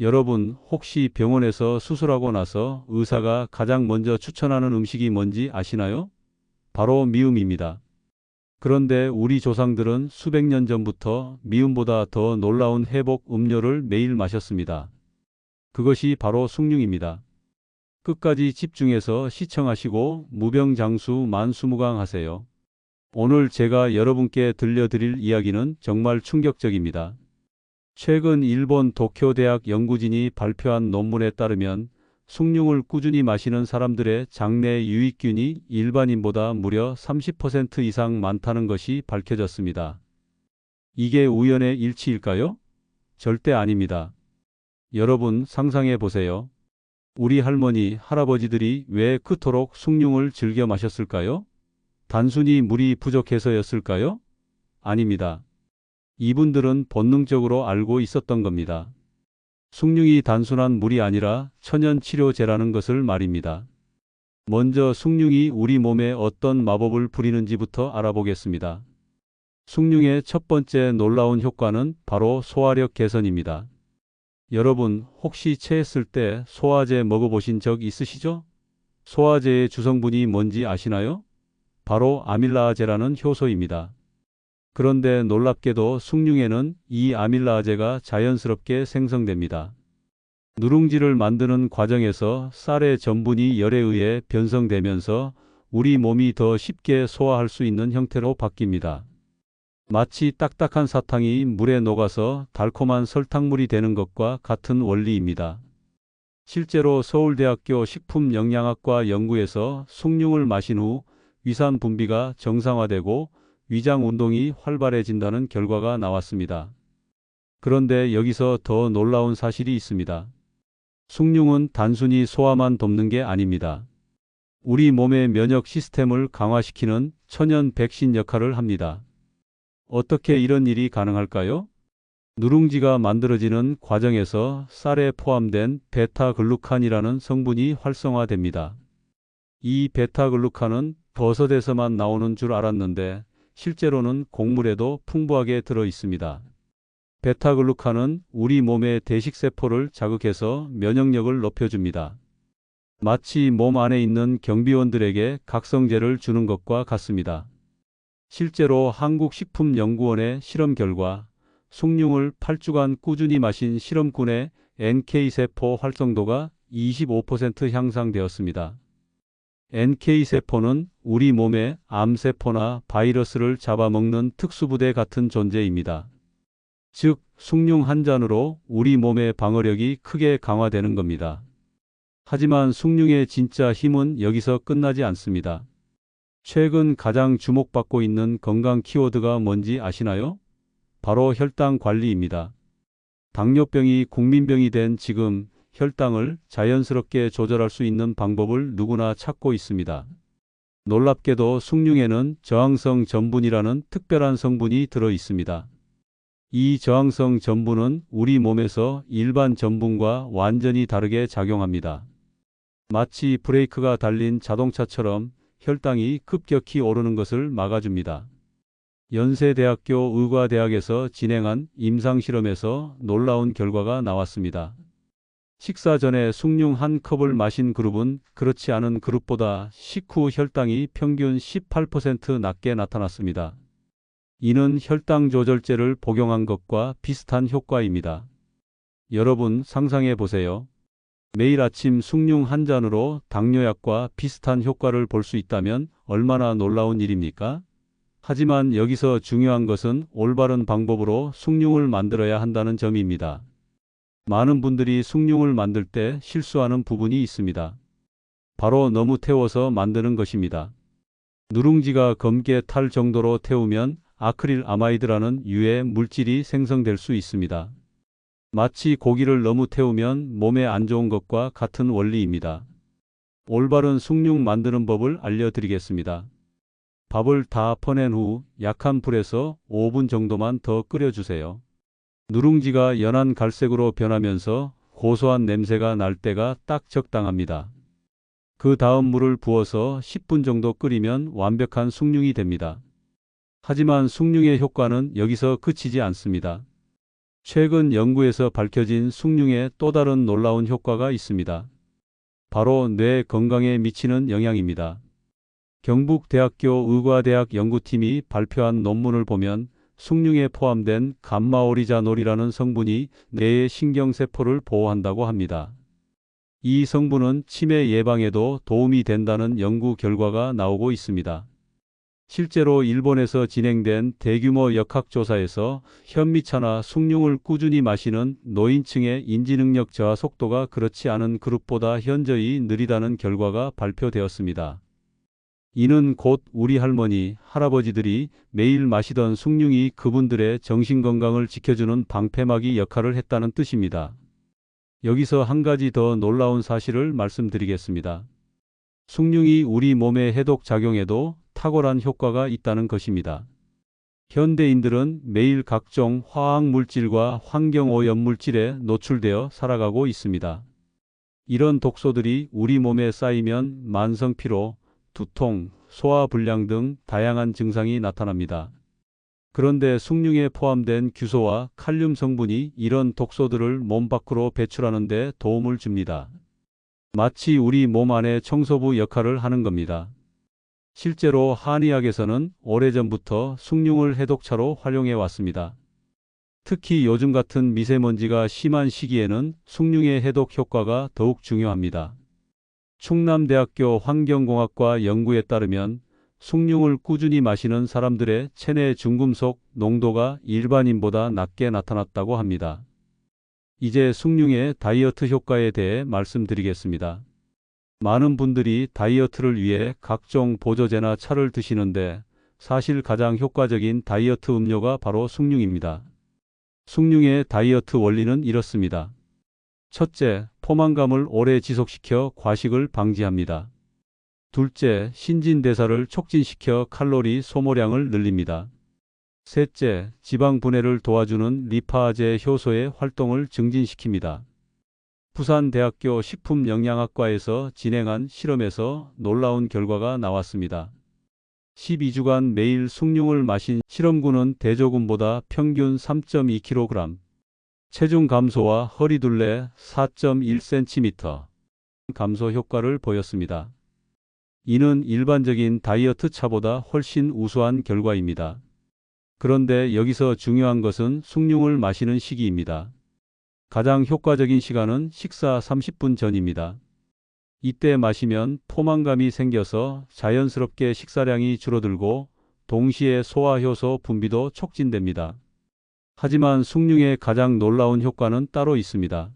여러분 혹시 병원에서 수술하고 나서 의사가 가장 먼저 추천하는 음식이 뭔지 아시나요? 바로 미음입니다. 그런데 우리 조상들은 수백 년 전부터 미음보다 더 놀라운 회복 음료를 매일 마셨습니다. 그것이 바로 숭늉입니다. 끝까지 집중해서 시청하시고 무병장수 만수무강 하세요. 오늘 제가 여러분께 들려드릴 이야기는 정말 충격적입니다. 최근 일본 도쿄대학 연구진이 발표한 논문에 따르면 숭늉을 꾸준히 마시는 사람들의 장내 유익균이 일반인보다 무려 30% 이상 많다는 것이 밝혀졌습니다. 이게 우연의 일치일까요? 절대 아닙니다. 여러분 상상해 보세요. 우리 할머니, 할아버지들이 왜 그토록 숭늉을 즐겨 마셨을까요? 단순히 물이 부족해서였을까요? 아닙니다. 이분들은 본능적으로 알고 있었던 겁니다. 숭늉이 단순한 물이 아니라 천연 치료제라는 것을 말입니다. 먼저 숭늉이 우리 몸에 어떤 마법을 부리는지부터 알아보겠습니다. 숭늉의 첫 번째 놀라운 효과는 바로 소화력 개선입니다. 여러분 혹시 체했을 때 소화제 먹어보신 적 있으시죠? 소화제의 주성분이 뭔지 아시나요? 바로 아밀라아제라는 효소입니다. 그런데 놀랍게도 숭늉에는 이 아밀라아제가 자연스럽게 생성됩니다. 누룽지를 만드는 과정에서 쌀의 전분이 열에 의해 변성되면서 우리 몸이 더 쉽게 소화할 수 있는 형태로 바뀝니다. 마치 딱딱한 사탕이 물에 녹아서 달콤한 설탕물이 되는 것과 같은 원리입니다. 실제로 서울대학교 식품영양학과 연구에서 숭늉을 마신 후 위산 분비가 정상화되고 위장 운동이 활발해진다는 결과가 나왔습니다. 그런데 여기서 더 놀라운 사실이 있습니다. 숭늉은 단순히 소화만 돕는 게 아닙니다. 우리 몸의 면역 시스템을 강화시키는 천연 백신 역할을 합니다. 어떻게 이런 일이 가능할까요? 누룽지가 만들어지는 과정에서 쌀에 포함된 베타글루칸이라는 성분이 활성화됩니다. 이 베타글루칸은 버섯에서만 나오는 줄 알았는데 실제로는 곡물에도 풍부하게 들어 있습니다. 베타글루칸은 우리 몸의 대식세포를 자극해서 면역력을 높여줍니다. 마치 몸 안에 있는 경비원들에게 각성제를 주는 것과 같습니다. 실제로 한국식품연구원의 실험 결과 숭늉을 8주간 꾸준히 마신 실험군의 NK세포 활성도가 25% 향상되었습니다. NK세포는 우리 몸의 암세포나 바이러스를 잡아먹는 특수부대 같은 존재입니다. 즉, 숭늉 한 잔으로 우리 몸의 방어력이 크게 강화되는 겁니다. 하지만 숭늉의 진짜 힘은 여기서 끝나지 않습니다. 최근 가장 주목받고 있는 건강 키워드가 뭔지 아시나요? 바로 혈당 관리입니다. 당뇨병이 국민병이 된 지금 혈당을 자연스럽게 조절할 수 있는 방법을 누구나 찾고 있습니다. 놀랍게도 숭늉에는 저항성 전분이라는 특별한 성분이 들어 있습니다. 이 저항성 전분은 우리 몸에서 일반 전분과 완전히 다르게 작용합니다. 마치 브레이크가 달린 자동차처럼 혈당이 급격히 오르는 것을 막아줍니다. 연세대학교 의과대학에서 진행한 임상실험에서 놀라운 결과가 나왔습니다. 식사 전에 숭늉 한 컵을 마신 그룹은 그렇지 않은 그룹보다 식후 혈당이 평균 18% 낮게 나타났습니다. 이는 혈당 조절제를 복용한 것과 비슷한 효과입니다. 여러분 상상해 보세요. 매일 아침 숭늉 한 잔으로 당뇨약과 비슷한 효과를 볼 수 있다면 얼마나 놀라운 일입니까? 하지만 여기서 중요한 것은 올바른 방법으로 숭늉을 만들어야 한다는 점입니다. 많은 분들이 숭늉을 만들 때 실수하는 부분이 있습니다. 바로 너무 태워서 만드는 것입니다. 누룽지가 검게 탈 정도로 태우면 아크릴 아마이드라는 유해 물질이 생성될 수 있습니다. 마치 고기를 너무 태우면 몸에 안 좋은 것과 같은 원리입니다. 올바른 숭늉 만드는 법을 알려드리겠습니다. 밥을 다 퍼낸 후 약한 불에서 5분 정도만 더 끓여주세요. 누룽지가 연한 갈색으로 변하면서 고소한 냄새가 날 때가 딱 적당합니다. 그 다음 물을 부어서 10분 정도 끓이면 완벽한 숭늉이 됩니다. 하지만 숭늉의 효과는 여기서 그치지 않습니다. 최근 연구에서 밝혀진 숭늉의 또 다른 놀라운 효과가 있습니다. 바로 뇌 건강에 미치는 영향입니다. 경북대학교 의과대학 연구팀이 발표한 논문을 보면 숭늉에 포함된 감마오리자놀이라는 성분이 뇌의 신경세포를 보호한다고 합니다. 이 성분은 치매 예방에도 도움이 된다는 연구 결과가 나오고 있습니다. 실제로 일본에서 진행된 대규모 역학조사에서 현미차나 숭늉을 꾸준히 마시는 노인층의 인지능력 저하 속도가 그렇지 않은 그룹보다 현저히 느리다는 결과가 발표되었습니다. 이는 곧 우리 할머니, 할아버지들이 매일 마시던 숭늉이 그분들의 정신건강을 지켜주는 방패막이 역할을 했다는 뜻입니다. 여기서 한 가지 더 놀라운 사실을 말씀드리겠습니다. 숭늉이 우리 몸에 해독 작용에도 탁월한 효과가 있다는 것입니다. 현대인들은 매일 각종 화학 물질과 환경 오염 물질에 노출되어 살아가고 있습니다. 이런 독소들이 우리 몸에 쌓이면 만성 피로, 두통, 소화불량 등 다양한 증상이 나타납니다. 그런데 숭늉에 포함된 규소와 칼륨 성분이 이런 독소들을 몸 밖으로 배출하는 데 도움을 줍니다. 마치 우리 몸 안에 청소부 역할을 하는 겁니다. 실제로 한의학에서는 오래전부터 숭늉을 해독차로 활용해 왔습니다. 특히 요즘 같은 미세먼지가 심한 시기에는 숭늉의 해독 효과가 더욱 중요합니다. 충남대학교 환경공학과 연구에 따르면 숭늉을 꾸준히 마시는 사람들의 체내 중금속 농도가 일반인보다 낮게 나타났다고 합니다. 이제 숭늉의 다이어트 효과에 대해 말씀드리겠습니다. 많은 분들이 다이어트를 위해 각종 보조제나 차를 드시는데 사실 가장 효과적인 다이어트 음료가 바로 숭늉입니다. 숭늉의 다이어트 원리는 이렇습니다. 첫째, 포만감을 오래 지속시켜 과식을 방지합니다. 둘째, 신진대사를 촉진시켜 칼로리 소모량을 늘립니다. 셋째, 지방 분해를 도와주는 리파제 효소의 활동을 증진시킵니다. 부산대학교 식품영양학과에서 진행한 실험에서 놀라운 결과가 나왔습니다. 12주간 매일 숭늉을 마신 실험군은 대조군보다 평균 3.2kg, 체중 감소와 허리둘레 4.1cm 감소 효과를 보였습니다. 이는 일반적인 다이어트 차보다 훨씬 우수한 결과입니다. 그런데 여기서 중요한 것은 숭늉을 마시는 시기입니다. 가장 효과적인 시간은 식사 30분 전입니다. 이때 마시면 포만감이 생겨서 자연스럽게 식사량이 줄어들고 동시에 소화효소 분비도 촉진됩니다. 하지만 숭늉의 가장 놀라운 효과는 따로 있습니다.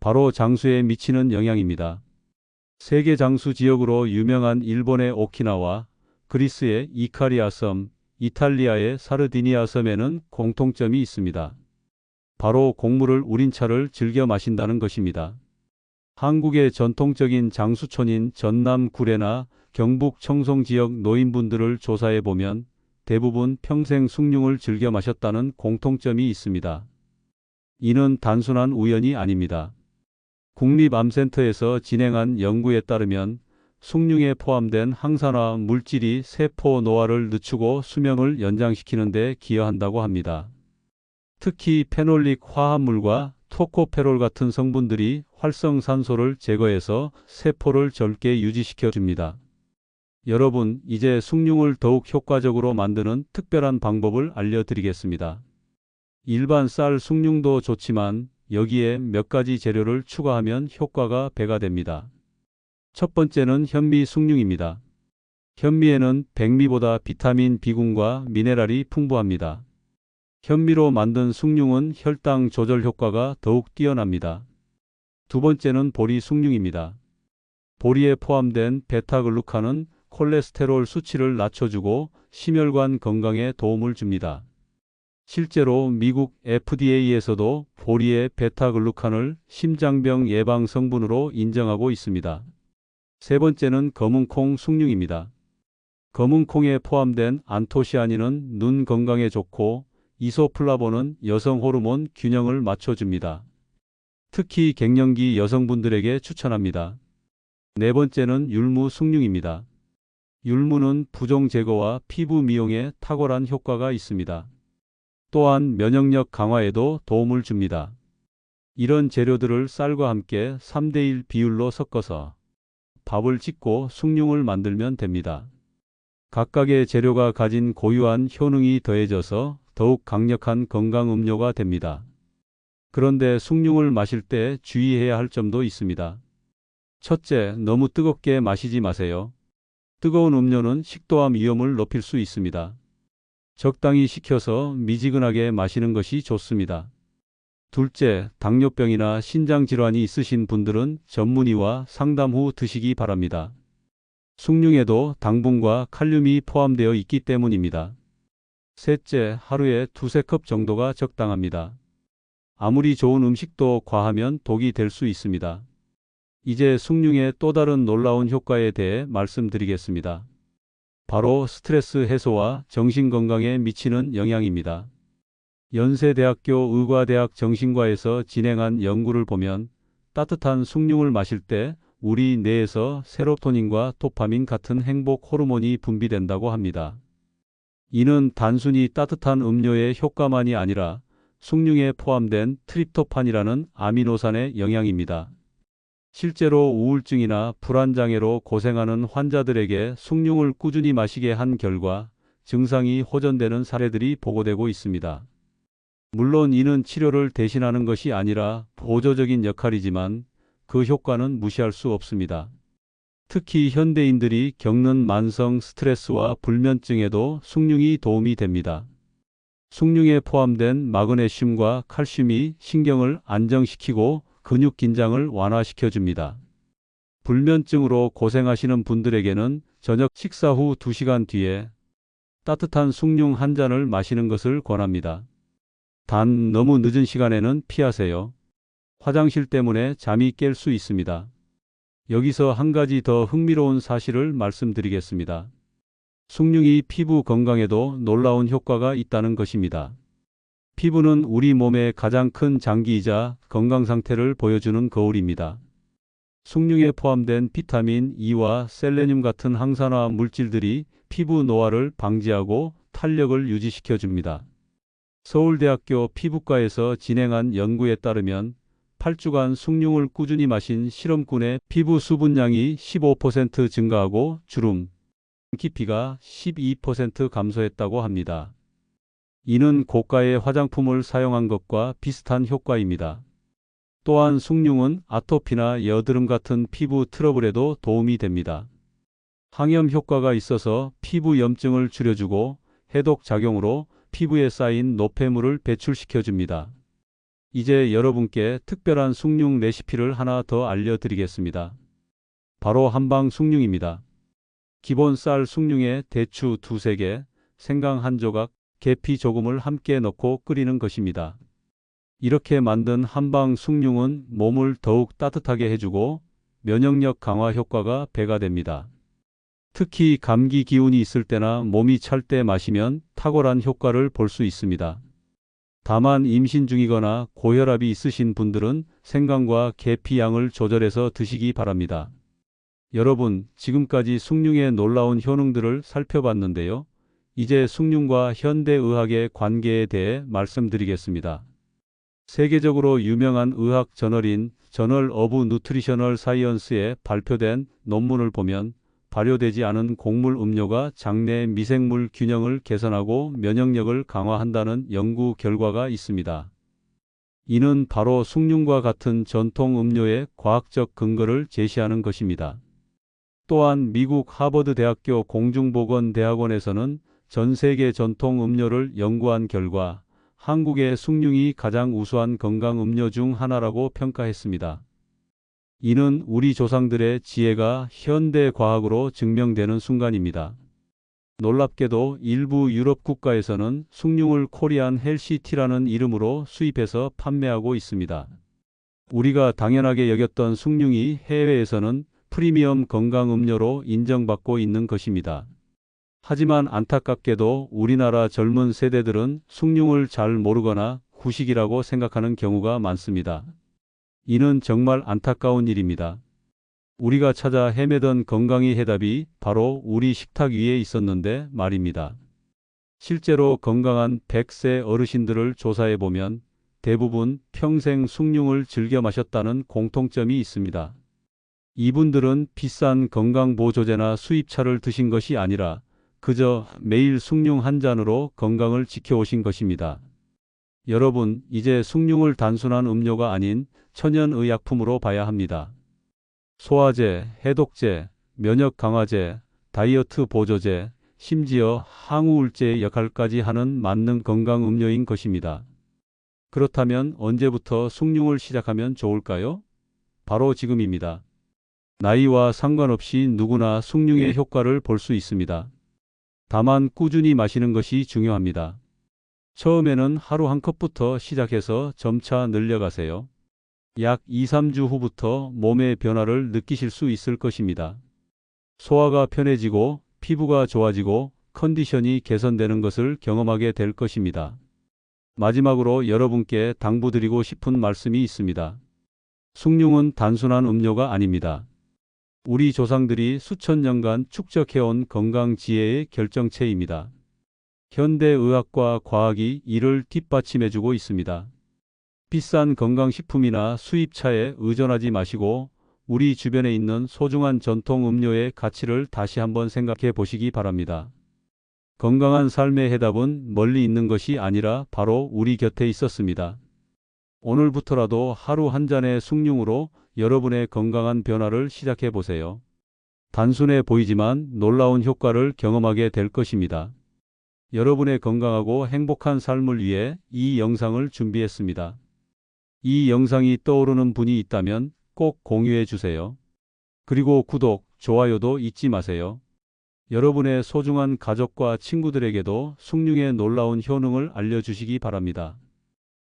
바로 장수에 미치는 영향입니다. 세계 장수 지역으로 유명한 일본의 오키나와, 그리스의 이카리아 섬, 이탈리아의 사르디니아 섬에는 공통점이 있습니다. 바로 곡물을 우린 차를 즐겨 마신다는 것입니다. 한국의 전통적인 장수촌인 전남 구례나 경북 청송 지역 노인분들을 조사해 보면 대부분 평생 숭늉을 즐겨 마셨다는 공통점이 있습니다. 이는 단순한 우연이 아닙니다. 국립암센터에서 진행한 연구에 따르면 숭늉에 포함된 항산화 물질이 세포 노화를 늦추고 수명을 연장시키는 데 기여한다고 합니다. 특히 페놀릭 화합물과 토코페롤 같은 성분들이 활성산소를 제거해서 세포를 젊게 유지시켜 줍니다. 여러분, 이제 숭늉을 더욱 효과적으로 만드는 특별한 방법을 알려드리겠습니다. 일반 쌀 숭늉도 좋지만 여기에 몇 가지 재료를 추가하면 효과가 배가 됩니다. 첫 번째는 현미 숭늉입니다. 현미에는 백미보다 비타민 B군과 미네랄이 풍부합니다. 현미로 만든 숭늉은 혈당 조절 효과가 더욱 뛰어납니다. 두 번째는 보리 숭늉입니다. 보리에 포함된 베타글루칸은 콜레스테롤 수치를 낮춰주고 심혈관 건강에 도움을 줍니다. 실제로 미국 FDA에서도 보리의 베타글루칸을 심장병 예방 성분으로 인정하고 있습니다. 세 번째는 검은콩 숭늉입니다. 검은콩에 포함된 안토시아닌은 눈 건강에 좋고 이소플라본은 여성 호르몬 균형을 맞춰줍니다. 특히 갱년기 여성분들에게 추천합니다. 네 번째는 율무 숭늉입니다. 율무는 부종 제거와 피부 미용에 탁월한 효과가 있습니다. 또한 면역력 강화에도 도움을 줍니다. 이런 재료들을 쌀과 함께 3대1 비율로 섞어서 밥을 짓고 숭늉을 만들면 됩니다. 각각의 재료가 가진 고유한 효능이 더해져서 더욱 강력한 건강 음료가 됩니다. 그런데 숭늉을 마실 때 주의해야 할 점도 있습니다. 첫째, 너무 뜨겁게 마시지 마세요. 뜨거운 음료는 식도암 위험을 높일 수 있습니다. 적당히 식혀서 미지근하게 마시는 것이 좋습니다. 둘째, 당뇨병이나 신장 질환이 있으신 분들은 전문의와 상담 후 드시기 바랍니다. 숭늉에도 당분과 칼륨이 포함되어 있기 때문입니다. 셋째, 하루에 두세 컵 정도가 적당합니다. 아무리 좋은 음식도 과하면 독이 될 수 있습니다. 이제 숭늉의 또 다른 놀라운 효과에 대해 말씀드리겠습니다. 바로 스트레스 해소와 정신 건강에 미치는 영향입니다. 연세대학교 의과대학 정신과에서 진행한 연구를 보면 따뜻한 숭늉을 마실 때 우리 뇌에서 세로토닌과 도파민 같은 행복 호르몬이 분비된다고 합니다. 이는 단순히 따뜻한 음료의 효과만이 아니라 숭늉에 포함된 트립토판이라는 아미노산의 영향입니다. 실제로 우울증이나 불안장애로 고생하는 환자들에게 숭늉을 꾸준히 마시게 한 결과 증상이 호전되는 사례들이 보고되고 있습니다. 물론 이는 치료를 대신하는 것이 아니라 보조적인 역할이지만 그 효과는 무시할 수 없습니다. 특히 현대인들이 겪는 만성 스트레스와 불면증에도 숭늉이 도움이 됩니다. 숭늉에 포함된 마그네슘과 칼슘이 신경을 안정시키고 근육 긴장을 완화시켜 줍니다. 불면증으로 고생하시는 분들에게는 저녁 식사 후 2시간 뒤에 따뜻한 숭늉 한 잔을 마시는 것을 권합니다. 단 너무 늦은 시간에는 피하세요. 화장실 때문에 잠이 깰 수 있습니다. 여기서 한 가지 더 흥미로운 사실을 말씀드리겠습니다. 숭늉이 피부 건강에도 놀라운 효과가 있다는 것입니다. 피부는 우리 몸의 가장 큰 장기이자 건강 상태를 보여주는 거울입니다. 숭늉에 포함된 비타민 E와 셀레늄 같은 항산화 물질들이 피부 노화를 방지하고 탄력을 유지시켜 줍니다. 서울대학교 피부과에서 진행한 연구에 따르면 8주간 숭늉을 꾸준히 마신 실험군의 피부 수분량이 15% 증가하고 주름, 깊이가 12% 감소했다고 합니다. 이는 고가의 화장품을 사용한 것과 비슷한 효과입니다. 또한 숭늉은 아토피나 여드름 같은 피부 트러블에도 도움이 됩니다. 항염 효과가 있어서 피부 염증을 줄여주고 해독 작용으로 피부에 쌓인 노폐물을 배출시켜 줍니다. 이제 여러분께 특별한 숭늉 레시피를 하나 더 알려드리겠습니다. 바로 한방 숭늉입니다. 기본 쌀 숭늉에 대추 두세 개, 생강 한 조각, 계피 조금을 함께 넣고 끓이는 것입니다. 이렇게 만든 한방 숭늉은 몸을 더욱 따뜻하게 해주고 면역력 강화 효과가 배가 됩니다. 특히 감기 기운이 있을 때나 몸이 찰 때 마시면 탁월한 효과를 볼 수 있습니다. 다만 임신 중이거나 고혈압이 있으신 분들은 생강과 계피 양을 조절해서 드시기 바랍니다. 여러분, 지금까지 숭늉의 놀라운 효능들을 살펴봤는데요. 이제 숭늉과 현대의학의 관계에 대해 말씀드리겠습니다. 세계적으로 유명한 의학 저널인 저널 어브 누트리셔널 사이언스에 발표된 논문을 보면 발효되지 않은 곡물 음료가 장내 미생물 균형을 개선하고 면역력을 강화한다는 연구 결과가 있습니다. 이는 바로 숭늉과 같은 전통 음료의 과학적 근거를 제시하는 것입니다. 또한 미국 하버드 대학교 공중보건대학원에서는 전 세계 전통 음료를 연구한 결과 한국의 숭늉이 가장 우수한 건강 음료 중 하나라고 평가했습니다. 이는 우리 조상들의 지혜가 현대 과학으로 증명되는 순간입니다. 놀랍게도 일부 유럽 국가에서는 숭늉을 코리안 헬시티라는 이름으로 수입해서 판매하고 있습니다. 우리가 당연하게 여겼던 숭늉이 해외에서는 프리미엄 건강 음료로 인정받고 있는 것입니다. 하지만 안타깝게도 우리나라 젊은 세대들은 숭늉을 잘 모르거나 구식이라고 생각하는 경우가 많습니다. 이는 정말 안타까운 일입니다. 우리가 찾아 헤매던 건강의 해답이 바로 우리 식탁 위에 있었는데 말입니다. 실제로 건강한 100세 어르신들을 조사해 보면 대부분 평생 숭늉을 즐겨 마셨다는 공통점이 있습니다. 이분들은 비싼 건강보조제나 수입차를 드신 것이 아니라 그저 매일 숭늉 한 잔으로 건강을 지켜오신 것입니다. 여러분, 이제 숭늉을 단순한 음료가 아닌 천연의약품으로 봐야 합니다. 소화제, 해독제, 면역 강화제, 다이어트 보조제, 심지어 항우울제의 역할까지 하는 만능 건강 음료인 것입니다. 그렇다면 언제부터 숭늉을 시작하면 좋을까요? 바로 지금입니다. 나이와 상관없이 누구나 숭늉의 효과를 볼 수 있습니다. 다만 꾸준히 마시는 것이 중요합니다. 처음에는 하루 한 컵부터 시작해서 점차 늘려가세요. 약 2, 3주 후부터 몸의 변화를 느끼실 수 있을 것입니다. 소화가 편해지고 피부가 좋아지고 컨디션이 개선되는 것을 경험하게 될 것입니다. 마지막으로 여러분께 당부드리고 싶은 말씀이 있습니다. 숭늉은 단순한 음료가 아닙니다. 우리 조상들이 수천 년간 축적해온 건강 지혜의 결정체입니다. 현대의학과 과학이 이를 뒷받침해주고 있습니다. 비싼 건강식품이나 수입차에 의존하지 마시고 우리 주변에 있는 소중한 전통 음료의 가치를 다시 한번 생각해 보시기 바랍니다. 건강한 삶의 해답은 멀리 있는 것이 아니라 바로 우리 곁에 있었습니다. 오늘부터라도 하루 한 잔의 숭늉으로 여러분의 건강한 변화를 시작해 보세요. 단순해 보이지만 놀라운 효과를 경험하게 될 것입니다. 여러분의 건강하고 행복한 삶을 위해 이 영상을 준비했습니다. 이 영상이 떠오르는 분이 있다면 꼭 공유해 주세요. 그리고 구독, 좋아요도 잊지 마세요. 여러분의 소중한 가족과 친구들에게도 숭늉의 놀라운 효능을 알려주시기 바랍니다.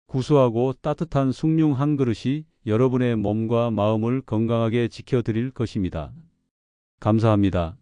구수하고 따뜻한 숭늉 한 그릇이 여러분의 몸과 마음을 건강하게 지켜드릴 것입니다. 감사합니다.